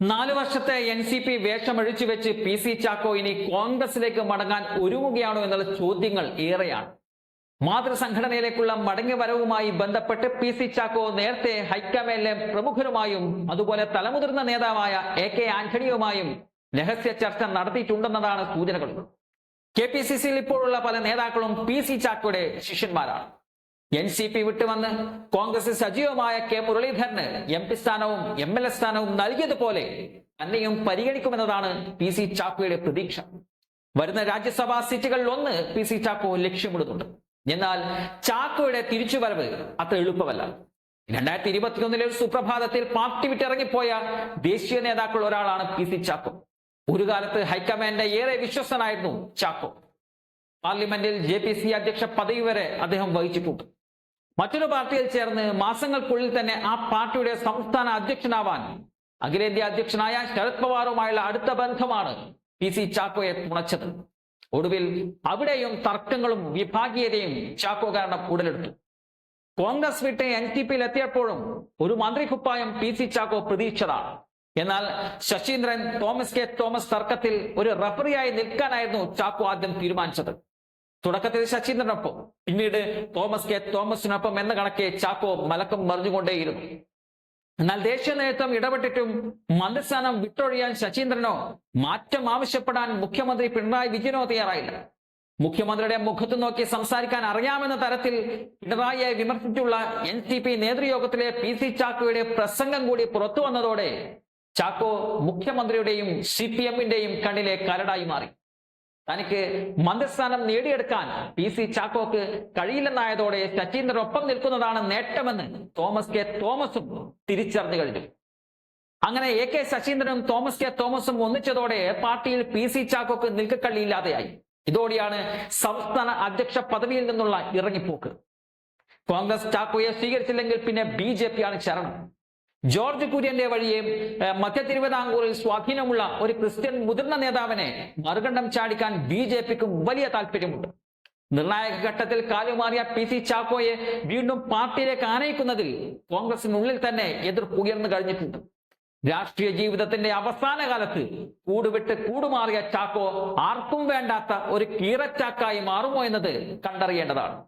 നാലു വർഷത്തെ N C P വേഷമഴിച്ചു വെച്ച് പി സി ചാക്കോ ഇനി കോൺഗ്രസിലേക്ക് മടങ്ങാൻ ഒരുങ്ങുകയാണോ എന്നുള്ള ചോദ്യങ്ങൾ ഏറെയാണ്. മാതൃസംഘടനയിലേക്കുള്ള മടങ്ങി വരവുമായി ബന്ധപ്പെട്ട് പി സി ചാക്കോ നേരത്തെ ഹൈക്കമാൻഡിലെ പ്രമുഖരുമായും അതുപോലെ തലമുതിർന്ന നേതാവായ എ കെ ആന്റണിയുമായും രഹസ്യ ചർച്ച നടത്തിയിട്ടുണ്ടെന്നതാണ് സൂചനകൾ കെ പി സി സിയിൽ ഇപ്പോഴുള്ള പല നേതാക്കളും പി സി ചാക്കോയുടെ ശിഷ്യന്മാരാണ്. എൻ സി പി വിട്ടുവന്ന് കോൺഗ്രസ് സജീവമായ കെ മുരളീധരന് എം പി സ്ഥാനവും എം എൽ എ സ്ഥാനവും നൽകിയതുപോലെ തന്നെയും പരിഗണിക്കുമെന്നതാണ് പി സി ചാക്കോയുടെ പ്രതീക്ഷ. വരുന്ന രാജ്യസഭാ സീറ്റുകളിൽ ഒന്ന് പി സി ചാക്കോ ലക്ഷ്യമിടുന്നുണ്ട്. എന്നാൽ ചാക്കോയുടെ തിരിച്ചുവരവ് അത്ര എളുപ്പമല്ല. രണ്ടായിരത്തി ഇരുപത്തിയൊന്നിലെ ഒരു സുപ്രഭാതത്തിൽ പാർട്ടി വിട്ടിറങ്ങിപ്പോയ ദേശീയ നേതാക്കൾ ഒരാളാണ് പി സി ചാക്കോ. ഒരു കാലത്ത് ഹൈക്കമാൻഡിന്റെ ഏറെ വിശ്വസനായിരുന്നു ചാക്കോ. പാർലമെന്റിൽ ജെ പി സി അധ്യക്ഷ പദവി വരെ അദ്ദേഹം വഹിച്ചിട്ടുണ്ട്. മറ്റൊരു പാർട്ടിയിൽ ചേർന്ന് മാസങ്ങൾക്കുള്ളിൽ തന്നെ ആ പാർട്ടിയുടെ സംസ്ഥാന അധ്യക്ഷനാവാൻ അഖിലേന്ത്യാ അധ്യക്ഷനായ ശരത് പവാറുമായുള്ള അടുത്ത ബന്ധമാണ് പി സി ചാക്കോയെ തുണച്ചത്. ഒടുവിൽ അവിടെയും തർക്കങ്ങളും വിഭാഗീയതയും ചാക്കോ കാരണം ഉടലെടുത്തു. കോൺഗ്രസ് വിട്ട് എൻ ടി പിയിൽ എത്തിയപ്പോഴും ഒരു മന്ത്രിക്കുപ്പായം പി സി ചാക്കോ പ്രതീക്ഷിച്ചതാണ്. എന്നാൽ ശശീന്ദ്രൻ തോമസ് കെ തോമസ് തർക്കത്തിൽ ഒരു റഫറിയായി നിൽക്കാനായിരുന്നു ചാക്കോ ആദ്യം തീരുമാനിച്ചത്. തുടക്കത്തിൽ ശശീന്ദ്രനൊപ്പം പിന്നീട് തോമസ് കെ. തോമസിനൊപ്പം എന്ന കണക്കെ ചാക്കോ മലക്കം മറിഞ്ഞുകൊണ്ടേയിരുന്നു. എന്നാൽ ദേശീയ നേതൃത്വം ഇടപെട്ടിട്ടും മന്ത്രിസ്ഥാനം വിട്ടൊഴിയാൻ ശശീന്ദ്രനോ മാറ്റം ആവശ്യപ്പെടാൻ മുഖ്യമന്ത്രി പിണറായി വിജയനോ തയ്യാറായില്ല. മുഖ്യമന്ത്രിയുടെ മുഖത്ത് നോക്കി സംസാരിക്കാൻ അറിയാമെന്ന തരത്തിൽ പിണറായിയെ വിമർശിച്ചുള്ള എൻ സി പി നേതൃയോഗത്തിലെ പി സി ചാക്കോയുടെ പ്രസംഗം കൂടി പുറത്തു വന്നതോടെ ചാക്കോ മുഖ്യമന്ത്രിയുടെയും സി പി എമ്മിന്റെയും കണ്ണിലെ കരടായി മാറി. തനിക്ക് മന്ത്രിസ്ഥാനം നേടിയെടുക്കാൻ പി സി ചാക്കോക്ക് കഴിയില്ലെന്നായതോടെ ശശീന്ദ്രനൊപ്പം നിൽക്കുന്നതാണ് നേട്ടമെന്ന് തോമസ് കെ തോമസും തിരിച്ചറിഞ്ഞു കഴിഞ്ഞു. അങ്ങനെ എ കെ ശശീന്ദ്രനും തോമസ് കെ തോമസും ഒന്നിച്ചതോടെ പാർട്ടിയിൽ പി സി ചാക്കോക്ക് നിൽക്കക്കള്ളിയില്ലാതെയായി. ഇതോടെയാണ് സംസ്ഥാന അധ്യക്ഷ പദവിയിൽ നിന്നുള്ള ഇറങ്ങിപ്പോക്ക്. കോൺഗ്രസ് ചാക്കോയെ സ്വീകരിച്ചില്ലെങ്കിൽ പിന്നെ ബി ആണ് ശരണം. ജോർജ് കുര്യന്റെ വഴിയെ മധ്യ തിരുവിതാംകൂറിൽ സ്വാധീനമുള്ള ഒരു ക്രിസ്ത്യൻ മുതിർന്ന നേതാവിനെ മറുകണ്ഠം ചാടിക്കാൻ ബി ജെ പിക്ക് വലിയ താല്പര്യമുണ്ട്. നിർണായക ഘട്ടത്തിൽ കാലുമാറിയ പി സി ചാക്കോയെ വീണ്ടും പാർട്ടിയിലേക്ക് ആനയിക്കുന്നതിൽ കോൺഗ്രസിനുള്ളിൽ തന്നെ എതിർപ്പ് ഉയർന്നു കഴിഞ്ഞിട്ടുണ്ട്. രാഷ്ട്രീയ ജീവിതത്തിന്റെ അവസാന കാലത്ത് കൂടുവിട്ട് കൂടുമാറിയ ചാക്കോ ആർക്കും വേണ്ടാത്ത ഒരു കീറച്ചാക്കായി മാറുമോ എന്നത് കണ്ടറിയേണ്ടതാണ്.